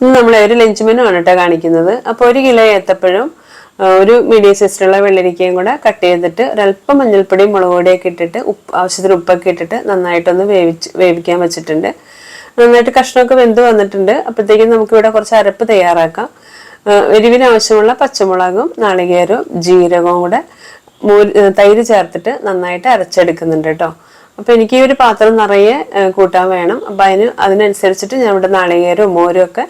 ഇന്ന് നമ്മൾ ഒരു ലഞ്ച് മെനു ആണ് കേട്ടോ കാണിക്കുന്നത്. അപ്പോൾ ഒരു കിലോ ഏത്തപ്പഴം ഒരു മീഡിയം സൈസിലുള്ള വെള്ളരിക്കയും കൂടെ കട്ട് ചെയ്തിട്ട് ഒരല്പം മഞ്ഞൾപ്പൊടിയും മുളക് പൊടിയൊക്കെ ഇട്ടിട്ട് ഉപ്പ് ആവശ്യത്തിന് ഉപ്പൊക്കെ ഇട്ടിട്ട് നന്നായിട്ടൊന്ന് വേവിച്ച് വേവിക്കാൻ വെച്ചിട്ടുണ്ട്. നന്നായിട്ട് കഷ്ണമൊക്കെ വെന്ത് വന്നിട്ടുണ്ട്. അപ്പോഴത്തേക്കും നമുക്കിവിടെ കുറച്ച് അരപ്പ് തയ്യാറാക്കാം. എരിവിന് ആവശ്യമുള്ള പച്ചമുളകും നാളികേരവും ജീരകവും കൂടെ തൈര് ചേർത്തിട്ട് നന്നായിട്ട് അരച്ചെടുക്കുന്നുണ്ട് കേട്ടോ അപ്പൊ എനിക്ക് ഈ ഒരു പാത്രം നിറയെ കൂട്ടാൻ വേണം. അപ്പൊ അതിന് അതിനനുസരിച്ചിട്ട് ഞാൻ ഇവിടെ നാളികേരവും മോരും ഒക്കെ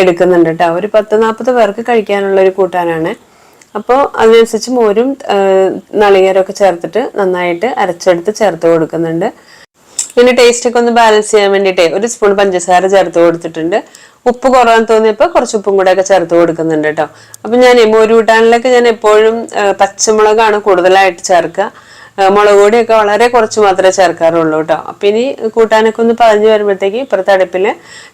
എടുക്കുന്നുണ്ട് കേട്ടോ ഒരു പത്ത് നാൽപ്പത് പേർക്ക് കഴിക്കാനുള്ള ഒരു കൂട്ടാനാണ്. അപ്പോൾ അതിനനുസരിച്ച് മോരും ഒക്കെ ചേർത്തിട്ട് നന്നായിട്ട് അരച്ചെടുത്ത് ചേർത്ത് കൊടുക്കുന്നുണ്ട്. പിന്നെ ടേസ്റ്റ് ഒക്കെ ഒന്ന് ബാലൻസ് ചെയ്യാൻ വേണ്ടിയിട്ട് ഒരു സ്പൂൺ പഞ്ചസാര ചേർത്ത് കൊടുത്തിട്ടുണ്ട്. ഉപ്പ് കുറവാൻ തോന്നിയപ്പോൾ കുറച്ച് ഉപ്പും കൂടെ ഒക്കെ ചേർത്ത് കൊടുക്കുന്നുണ്ട് കേട്ടോ അപ്പം ഞാൻ മോര് കൂട്ടാനിലൊക്കെ ഞാൻ എപ്പോഴും പച്ചമുളകാണ് കൂടുതലായിട്ട് ചേർക്കുക. മുളക് പൊടിയൊക്കെ വളരെ കുറച്ച് മാത്രമേ ചേർക്കാറുള്ളൂ കേട്ടോ. അപ്പം ഇനി കൂട്ടാനൊക്കെ ഒന്ന് പറഞ്ഞു വരുമ്പോഴത്തേക്ക് ഇപ്പുറത്തെ അടുപ്പിൽ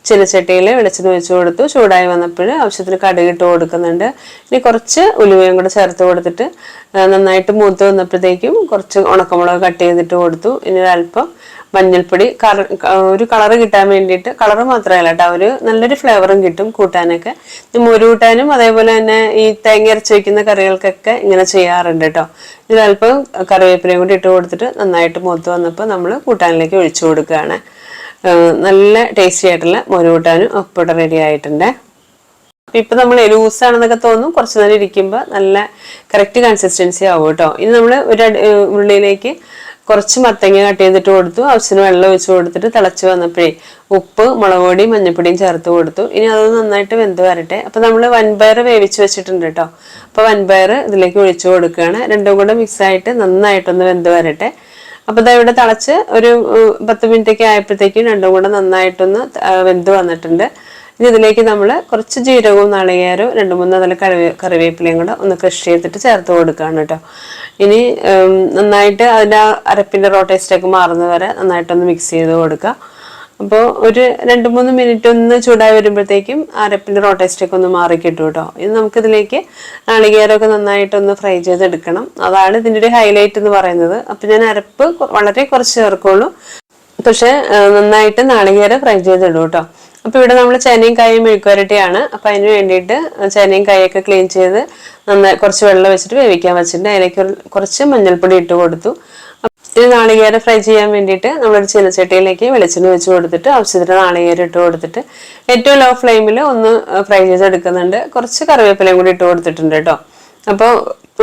ചിനച്ചട്ടിയിൽ വെളിച്ചെണ്ണ വെച്ച് കൊടുത്തു. ചൂടായി വന്നപ്പോൾ ആവശ്യത്തിന് കടുകിട്ട് കൊടുക്കുന്നുണ്ട്. ഇനി കുറച്ച് ഉലുവയും കൂടെ ചേർത്ത് കൊടുത്തിട്ട് നന്നായിട്ട് മൂത്ത് വന്നപ്പോഴത്തേക്കും കുറച്ച് ഉണക്കമുളക് കട്ട് ചെയ്തിട്ട് കൊടുത്തു. ഇനി ഒരല്പം മഞ്ഞൾപ്പൊടി ഒരു കളർ കിട്ടാൻ വേണ്ടിയിട്ട് കളർ മാത്രമല്ല കേട്ടോ. ഒരു നല്ലൊരു ഫ്ലേവറും കിട്ടും കൂട്ടാനൊക്കെ. മുരുകൂട്ടാനും മോര് അതേപോലെ തന്നെ ഈ തേങ്ങ അരച്ച് വയ്ക്കുന്ന കറികൾക്കൊക്കെ ഇങ്ങനെ ചെയ്യാറുണ്ട് കേട്ടോ. ഇത് അല്പം കറിവേപ്പിലയും കൂടി ഇട്ട് കൊടുത്തിട്ട് നന്നായിട്ട് മൂത്ത് വന്നപ്പോൾ നമ്മൾ കൂട്ടാനിലേക്ക് ഒഴിച്ചു കൊടുക്കുകയാണ്. നല്ല ടേസ്റ്റി ആയിട്ടുള്ള മുരുകൂട്ടാനും ഒപ്പിട റെഡി ആയിട്ടുണ്ട്. അപ്പൊ ഇപ്പൊ നമ്മൾ ലൂസാണെന്നൊക്കെ തോന്നും കുറച്ച് നേരം ഇരിക്കുമ്പോൾ നല്ല കറക്റ്റ് കൺസിസ്റ്റൻസി ആവും കേട്ടോ. ഇനി നമ്മൾ ഒരു ഉള്ളിലേക്ക് കുറച്ച് മത്തങ്ങ കട്ട് ചെയ്തിട്ട് കൊടുത്തു. ആവശ്യത്തിന് വെള്ളം ഒഴിച്ച് കൊടുത്തിട്ട് തിളച്ച് വന്നപ്പോഴേ ഉപ്പ് മുളക് പൊടി മഞ്ഞപ്പൊടിയും ചേർത്ത് കൊടുത്തു. ഇനി അത് നന്നായിട്ട് വെന്ത് വരട്ടെ. അപ്പം നമ്മൾ വൻപയർ വേവിച്ച് വെച്ചിട്ടുണ്ട് കേട്ടോ. അപ്പോൾ വൻപയർ ഇതിലേക്ക് ഒഴിച്ച് കൊടുക്കുകയാണ്. രണ്ടും കൂടെ മിക്സായിട്ട് നന്നായിട്ടൊന്ന് വെന്ത് വരട്ടെ. അപ്പോൾ ദാ ഇവിടെ തിളച്ച് ഒരു പത്ത് മിനിറ്റൊക്കെ ആയപ്പോഴത്തേക്കും രണ്ടും കൂടെ നന്നായിട്ടൊന്ന് വെന്ത് വന്നിട്ടുണ്ട്. ഇനി ഇതിലേക്ക് നമ്മൾ കുറച്ച് ജീരകവും നാളികേരവും രണ്ട് മൂന്ന് നല്ല കറിവേ കറിവേപ്പിലയും കൂടെ ഒന്ന് ക്രഷ് ചെയ്തിട്ട് ചേർത്ത് കൊടുക്കുകയാണ് കേട്ടോ ഇനി നന്നായിട്ട് അതിന്റെ അരപ്പിന്റെ റോ ടേസ്റ്റൊക്കെ മാറുന്നത് വരെ നന്നായിട്ടൊന്ന് മിക്സ് ചെയ്ത് കൊടുക്കുക അപ്പോൾ ഒരു രണ്ട് മൂന്ന് മിനിറ്റ് ഒന്ന് ചൂടായി വരുമ്പോഴത്തേക്കും അരപ്പിന്റെ റോ ടേസ്റ്റൊക്കെ ഒന്ന് മാറി കിട്ടും കേട്ടോ ഇത് നമുക്കിതിലേക്ക് നാളികേരമൊക്കെ നന്നായിട്ടൊന്ന് ഫ്രൈ ചെയ്തെടുക്കണം അതാണ് ഇതിന്റെ ഒരു ഹൈലൈറ്റ് എന്ന് പറയുന്നത്. അപ്പോൾ ഞാൻ അരപ്പ് വളരെ കുറച്ച് ചേർക്കുള്ളൂ. പക്ഷേ നന്നായിട്ട് നാളികേരം ഫ്രൈ ചെയ്തിടും കേട്ടോ അപ്പൊ ഇവിടെ നമ്മൾ ചേനയും കായും മെഴുക്കുവരട്ടിയാണ്. അപ്പൊ അതിന് വേണ്ടിയിട്ട് ചേനയും കായൊക്കെ ക്ലീൻ ചെയ്ത് നന്നായി കുറച്ച് വെള്ളം വെച്ചിട്ട് വേവിക്കാൻ വെച്ചിട്ടുണ്ട്. അതിലേക്ക് കുറച്ച് മഞ്ഞൾപ്പൊടി ഇട്ട് കൊടുത്തു. ഇത് നാളികേരം ഫ്രൈ ചെയ്യാൻ വേണ്ടിയിട്ട് നമ്മളൊരു ചീനച്ചട്ടിയിലേക്ക് വെളിച്ചെണ്ണ വെച്ച് കൊടുത്തിട്ട് ആവശ്യത്തിന് നാളികേരം ഇട്ട് കൊടുത്തിട്ട് ഏറ്റവും ലോ ഫ്ലെയിമിൽ ഒന്ന് ഫ്രൈ ചെയ്തെടുക്കുന്നുണ്ട്. കുറച്ച് കറിവേപ്പിലയും കൂടി ഇട്ട് കൊടുത്തിട്ടുണ്ട് കേട്ടോ. അപ്പോൾ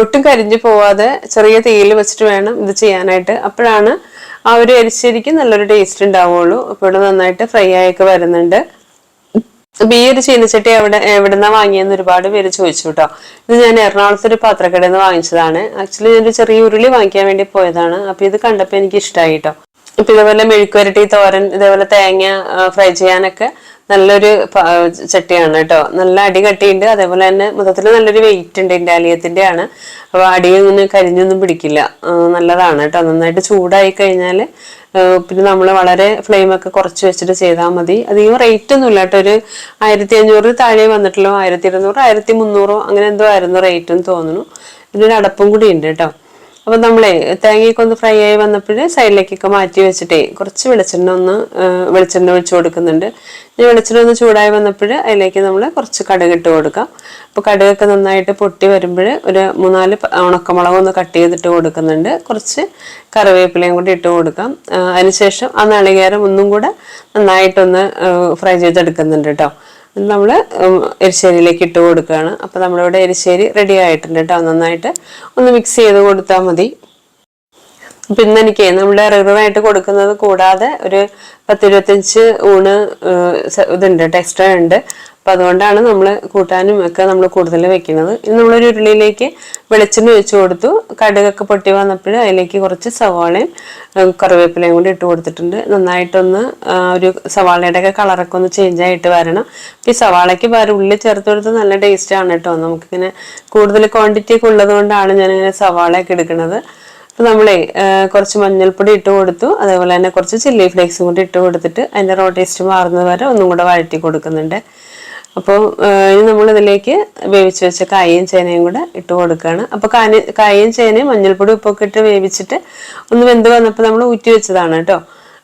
ഒട്ടും കരിഞ്ഞു പോവാതെ ചെറിയ തീയിൽ വെച്ചിട്ട് വേണം ഇത് ചെയ്യാനായിട്ട്. അപ്പോഴാണ് ആ ഒരു എരിശ്ശേരിക്ക് നല്ലൊരു ടേസ്റ്റ് ഉണ്ടാവുള്ളൂ. അപ്പോൾ ഇവിടെ നന്നായിട്ട് ഫ്രൈ ആയൊക്കെ വരുന്നുണ്ട്. അപ്പൊ ഈ ഒരു ചീനച്ചട്ടി എവിടെ എവിടുന്നാ വാങ്ങിയെന്ന് ഒരുപാട് പേര് ചോദിച്ചു കേട്ടോ ഇത് ഞാൻ എറണാകുളത്ത് ഒരു പാത്രക്കടയിൽ നിന്ന് വാങ്ങിച്ചതാണ്. ആക്ച്വലി ഞാൻ ഒരു ചെറിയ ഉരുളി വാങ്ങിക്കാൻ വേണ്ടി പോയതാണ്. അപ്പൊ ഇത് കണ്ടപ്പോ എനിക്ക് ഇഷ്ടമായി കേട്ടോ ഇപ്പൊ ഇതേപോലെ മെഴുക്കുവരട്ടി തോരൻ ഇതേപോലെ തേങ്ങ ഫ്രൈ ചെയ്യാനൊക്കെ നല്ലൊരു ചട്ടിയാണ് കേട്ടോ. നല്ല അടി കട്ടിയുണ്ട്. അതേപോലെ തന്നെ മൊത്തത്തിൽ നല്ലൊരു വെയിറ്റ് ഉണ്ട് ഇൻഡാലിയത്തിന്റെ ആണ് അപ്പൊ അടിയൊന്നും കരിഞ്ഞൊന്നും പിടിക്കില്ല. നല്ലതാണ് കേട്ടോ. നന്നായിട്ട് ചൂടായി കഴിഞ്ഞാൽ പിന്നെ നമ്മൾ വളരെ ഫ്ലെയിം ഒക്കെ കുറച്ച് വെച്ചിട്ട് ചെയ്താൽ മതി. അധികം റേറ്റ് ഒന്നും ഇല്ല കേട്ടോ. ഒരു ആയിരത്തി അഞ്ഞൂറ് താഴെ വന്നിട്ടുള്ളൂ ആയിരത്തി ഇരുന്നൂറ് ആയിരത്തി മുന്നൂറോ അങ്ങനെ എന്തോ ആയിരുന്നു റേറ്റ് എന്ന് തോന്നുന്നു. ഇതിനൊരു അടപ്പും കൂടി ഉണ്ട് കേട്ടോ. അപ്പൊ നമ്മളെ തേങ്ങയൊക്കെ ഒന്ന് ഫ്രൈ ആയി വന്നപ്പോൾ സൈഡിലേക്കൊക്കെ മാറ്റി വെച്ചിട്ടേ കുറച്ച് വെളിച്ചെണ്ണ ഒന്ന് വെളിച്ചെണ്ണ ഒഴിച്ചു കൊടുക്കുന്നുണ്ട്. ഇനി വെളിച്ചെണ്ണ ഒന്ന് ചൂടായി വന്നപ്പോൾ അതിലേക്ക് നമ്മൾ കുറച്ച് കടുക് ഇട്ട് കൊടുക്കാം. അപ്പോൾ കടുകൊക്കെ നന്നായിട്ട് പൊട്ടി വരുമ്പോൾ ഒരു മൂന്നാൽ ഉണക്കമുളക് ഒന്ന് കട്ട് ചെയ്തിട്ട് കൊടുക്കുന്നുണ്ട്. കുറച്ച് കറിവേപ്പിലയും കൂടി ഇട്ട് കൊടുക്കാം. അതിനുശേഷം ആ നാളികേരം ഒന്നും കൂടെ നന്നായിട്ടൊന്ന് ഫ്രൈ ചെയ്തെടുക്കുന്നുണ്ട് കേട്ടോ നമ്മൾ എരിശ്ശേരിയിലേക്ക് ഇട്ട് കൊടുക്കുകയാണ്. അപ്പോൾ നമ്മളിവിടെ എരിശ്ശേരി റെഡി ആയിട്ടുണ്ട് കേട്ടോ നന്നായിട്ട് ഒന്ന് മിക്സ് ചെയ്ത് കൊടുത്താൽ മതി. അപ്പൊ ഇന്ന് എനിക്ക് നമ്മുടെ റെഗുലറായിട്ട് കൊടുക്കുന്നത് കൂടാതെ ഒരു പത്തിരുപത്തഞ്ച് ഊണ് ഇതുണ്ട് എക്സ്ട്രാ ഉണ്ട്. അപ്പം അതുകൊണ്ടാണ് നമ്മൾ കൂട്ടാനും ഒക്കെ നമ്മൾ കൂടുതൽ വെക്കുന്നത്. ഇനി നമ്മളൊരു ഉരുളിയിലേക്ക് വെളിച്ചെണ്ണ ഒഴിച്ച് കൊടുത്തു. കടുകൊക്കെ പൊട്ടി വന്നപ്പോൾ അതിലേക്ക് കുറച്ച് സവാളയും കറിവേപ്പിലയും കൂടി ഇട്ട് കൊടുത്തിട്ടുണ്ട്. നന്നായിട്ടൊന്ന് ഒരു സവാളയുടെ ഒക്കെ കളറൊക്കെ ഒന്ന് ചേഞ്ച് ആയിട്ട് വരണം. ഈ സവാളയ്ക്ക് വേറെ ഉള്ളി ചേർത്ത് കൊടുത്ത് നല്ല ടേസ്റ്റ് ആണ് കേട്ടോ. നമുക്കിങ്ങനെ കൂടുതൽ ക്വാണ്ടിറ്റി ഒക്കെ ഉള്ളത് കൊണ്ടാണ് ഞാനിങ്ങനെ സവാളയൊക്കെ എടുക്കുന്നത്. അപ്പൊ നമ്മളെ കുറച്ച് മഞ്ഞൾപ്പൊടി ഇട്ട് കൊടുത്തു. അതേപോലെ തന്നെ കുറച്ച് ചില്ലി ഫ്ലേക്സും കൂടി ഇട്ട് കൊടുത്തിട്ട് അതിന്റെ റോ ടേസ്റ്റ് മാറുന്നത് വരെ ഒന്നും കൂടെ വഴറ്റി കൊടുക്കുന്നുണ്ട്. അപ്പോൾ ഇനി നമ്മൾ ഇതിലേക്ക് വേവിച്ച് വെച്ച കായയും ചേനയും കൂടെ ഇട്ട് കൊടുക്കുകയാണ് അപ്പോൾ കാനി കായയും ചേനയും മഞ്ഞൾപ്പൊടി ഉപ്പൊക്കെ ഇട്ട് വേവിച്ചിട്ട് ഒന്ന് വെന്ത് വന്നപ്പോൾ നമ്മൾ ഊറ്റി വെച്ചതാണ് കേട്ടോ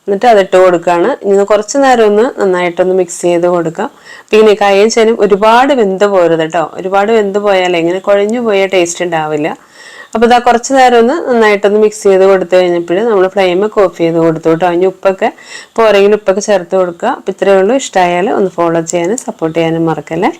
എന്നിട്ട് അതിട്ട് കൊടുക്കുകയാണ് ഇനി കുറച്ച് നേരം ഒന്ന് നന്നായിട്ടൊന്ന് മിക്സ് ചെയ്ത് കൊടുക്കാം. പിന്നെ കായയും ചേനയും ഒരുപാട് വെന്ത് പോരുത് കേട്ടോ ഒരുപാട് വെന്ത് പോയാലേ ഇങ്ങനെ കുഴഞ്ഞു പോയ ടേസ്റ്റ് ഉണ്ടാവില്ല. അപ്പോൾ ഇതാ കുറച്ച് നേരം ഒന്ന് നന്നായിട്ടൊന്ന് മിക്സ് ചെയ്ത് കൊടുത്തു കഴിഞ്ഞപ്പോൾ നമ്മൾ ഫ്ലെയിം ഓഫ് ചെയ്ത് കൊടുത്തു കേട്ടോ. അതിന് ഉപ്പൊക്കെ പോരെങ്കിലും ഉപ്പൊക്കെ ചേർത്ത് കൊടുക്കുക. അപ്പോൾ ഇത്രയേ ഉള്ളൂ. ഇഷ്ടമായാൽ ഒന്ന് ഫോളോ ചെയ്യാനും സപ്പോർട്ട് ചെയ്യാനും മറക്കല്ലേ?